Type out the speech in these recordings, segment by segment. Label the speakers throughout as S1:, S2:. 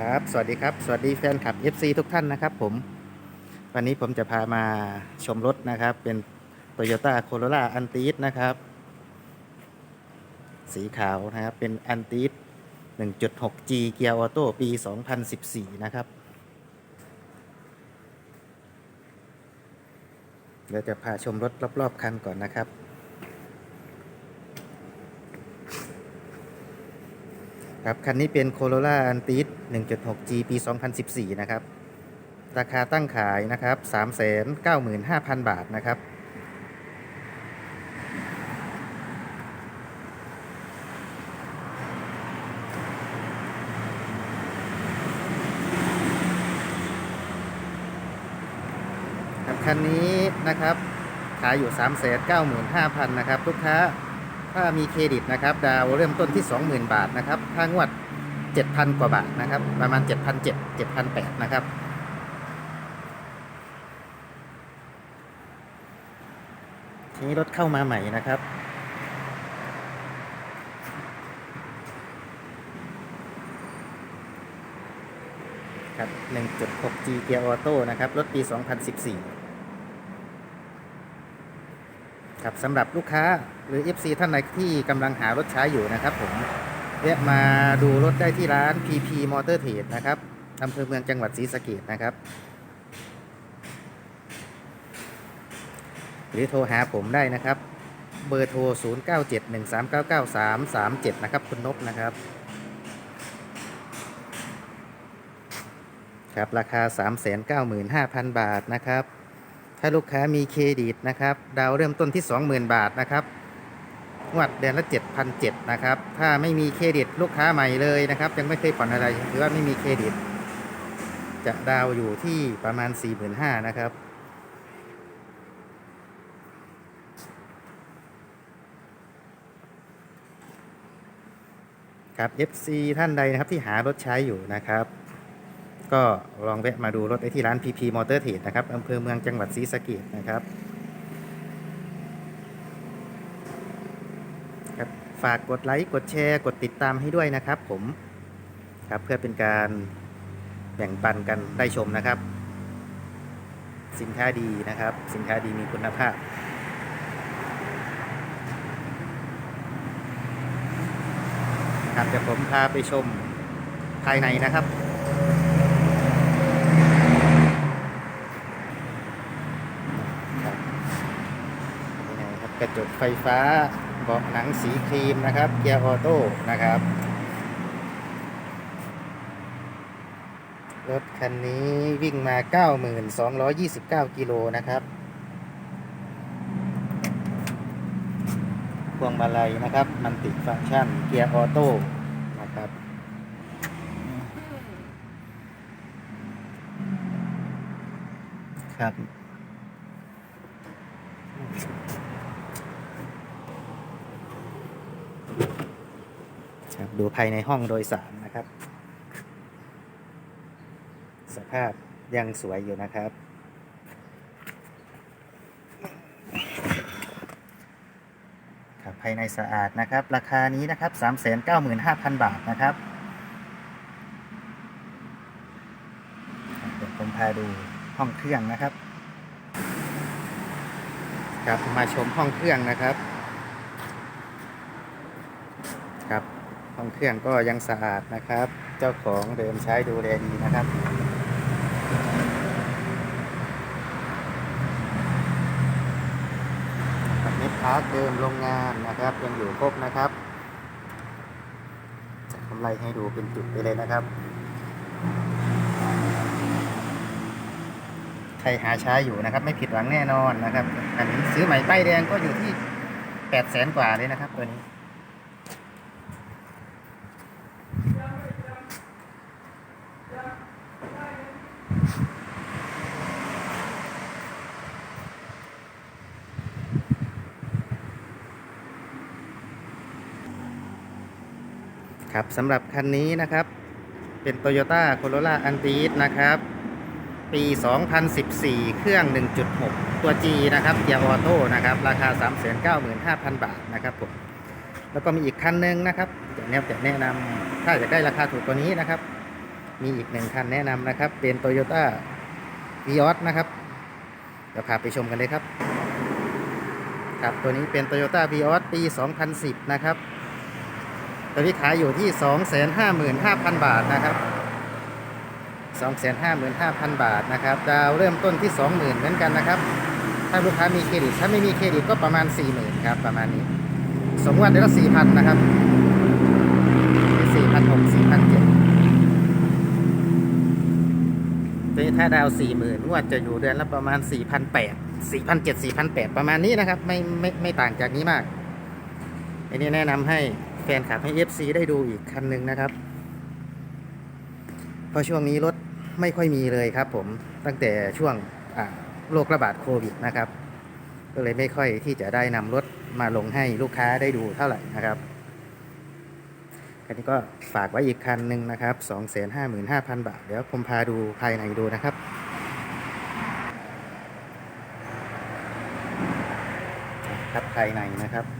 S1: ครับ สวัสดีครับ สวัสดีแฟนคลับ FC ทุกท่านนะครับผม วันนี้ผมจะพามาชมรถนะครับ เป็น Toyota Corolla a n t i s นะครับ สีขาวนะครับ เป็น a n t i s 1.6G เกียร์ออโต้ปี 2014 นะครับ เดี๋ยวจะพาชมรถรอบๆคันก่อนนะครับ ครับคันนี้เป็น Corolla Antis 1.6G ปี 2014 นะครับ ราคาตั้งขายนะครับ 395,000 บาทนะครับครับคันนี้นะครับขายอยู่ 395,000 นะครับ ลูกค้า ถ้ามีเครดิตนะครับ ดาวเริ่มต้นที่ 20,000 บาทนะครับถ้างวด 7,000 กว่าบาทนะครับ ประมาณ 7,700 7,800 นะครับทีนี้รถเข้ามาใหม่นะครับครับ 1.6G เกียร์ออโต้นะครับ รถปี 2014 ครับสำหรับลูกค้าหรือ FC ท่านใดที่กำลังหารถใช้อยู่นะครับผมแวะมาดูรถได้ที่ร้าน PP Motor Trade นะครับอำเภอเมืองจังหวัดศรีสะเกษนะครับ หรือโทรหาผมได้นะครับ เบอร์โทร 0971399337 นะครับ คุณนบนะครับ ครับ ราคา 395,000 บาทนะครับ ถ้าลูกค้ามีเครดิตนะครับ ดาวเริ่มต้นที่ 20,000 บาทนะครับงวดเดือนละ7,700นะครับ ถ้าไม่มีเครดิตลูกค้าใหม่เลยนะครับ ยังไม่เคยผ่อนอะไรหรือว่าไม่มีเครดิต จะดาวอยู่ที่ประมาณ 45,000นะครับครับ FC ท่านใดนะครับที่หารถใช้อยู่นะครับ ก็ลองแวะมาดูรถได้ที่ร้าน PP Motor Trade นะครับอำเภอเมืองจังหวัดศรีสะเกษนะครับครับ ฝากกดไลค์กดแชร์ กดติดตามให้ด้วยนะครับ ผมครับเพื่อเป็นการแบ่งปันกันได้ชมนะครับ สินค้าดีนะครับ สินค้าดีมีคุณภาพครับเดี๋ยวผมพาไปชมภายในี่นะครับ กระจกไฟฟ้าเบาะหนังสีครีมนะครับเกียร์ออโต้นะครับรถคันนี้วิ่งมา 9,229 กิโลนะครับพวงมาลัยนะครับ มันติดฟังก์ชันเกียร์ออโต้นะครับ ครับ ครับ ดูภายในห้องโดยสารนะครับ สภาพยังสวยอยู่นะครับ ครับภายในสะอาดนะครับ ราคานี้นะครับ395,000 บาทนะครับครับเดี๋ยวผมพาดูห้องเครื่องนะครับ ครับมาชมห้องเครื่องนะครับครับ ห้องเครื่องก็ยังสะอาดนะครับ เจ้าของเดิมใช้ดูแลดีนะครับกับเน็ตพาร์ทเดิมโรงงานนะครับยังอยู่ครบนะครับจะทำไรให้ดูเป็นจุดไปเลยนะครับ ใครหาใช้อยู่นะครับ ไม่ผิดหวังแน่นอนนะครับอันนี้ซื้อใหม่ป้ายแดงก็อยู่ที่แปดแสนกว่าเลยนะครับตัวนี้ ครับสำหรับคันนี้นะครับ เป็น Toyota Corolla Antis นะครับ ปี 2014 เครื่อง 1.6 ตัว G นะครับเกียร์ออโต้นะครับ ราคา 395,000 บาทนะครับผมแล้วก็มีอีกคันหนึ่งนะครับจะแนบจะแนะนำถ้าอยากได้ราคาถูกกว่านี้นะครับ มีอีกหนึ่งคันแนะนำนะครับ เป็น Toyota v ีออสนะครับ เดี๋ยวพาไปชมกันเลยครับ ครับตัวนี้เป็น Toyota v ีออสปี 2010 นะครับ ตัวนี้ขายอยู่ที่ 255,000 บาทนะครับ 255,000 บาทนะครับ ดาวเริ่มต้นที่ 20,000 เหมือนกันนะครับ ถ้าลูกค้ามีเครดิต ถ้าไม่มีเครดิตก็ประมาณ 40,000 ครับ ประมาณนี้ สมมติว่าเดือนละ4,000 นะครับ 4,600 4,700ตัวนี้ถ้าดาว 40,000งวดจะอยู่เดือนละประมาณ 4,800 4,700 4,800 ประมาณนี้นะครับ ไม่ไม่ไม่ต่างจากนี้มาก อันนี้แนะนำให้ แฟนคลับให้ FC ได้ดูอีกคันหนึ่งนะครับเพราะช่วงนี้รถไม่ค่อยมีเลยครับ ผมตั้งแต่ช่วงโรคระบาดโควิดนะครับ ก็เลยไม่ค่อยที่จะได้นำรถมาลงให้ลูกค้าได้ดูเท่าไหร่นะครับคันนี้ก็ฝากไว้อีกคันหนึ่งนะครับ 255,000 บาท เดี๋ยวผมพาดูภายในดูนะครับครับภายในนะครับ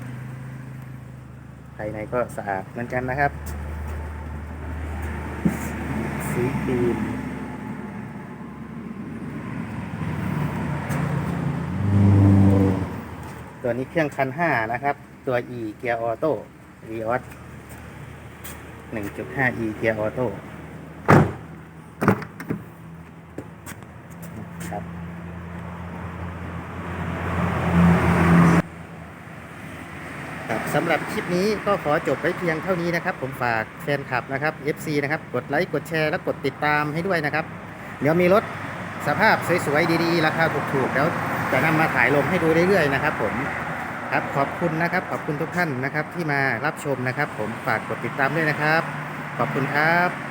S1: ภายในก็สะอาดเหมือนกันนะครับ สีครีมตัวนี้เครื่องคันห้านะครับ ตัว e เกียร์ออโต้ v ีออส1.5 e เกียร์ออโต้ครับครับ สำหรับคลิปนี้ก็ขอจบไว้เพียงเท่านี้นะครับ ผมฝากแฟนคลับนะครับ FC นะครับกดไลค์กดแชร์และกดติดตามให้ด้วยนะครับ เดี๋ยวมีรถสภาพสวยๆดีๆ ราคาถูกๆแล้วจะนำมาถ่ายลงให้ดูเรื่อยๆนะครับ ผมครับขอบคุณนะครับ ขอบคุณทุกท่านนะครับที่มารับชมนะครับ ผมฝากกดติดตามด้วยนะครับ ขอบคุณครับ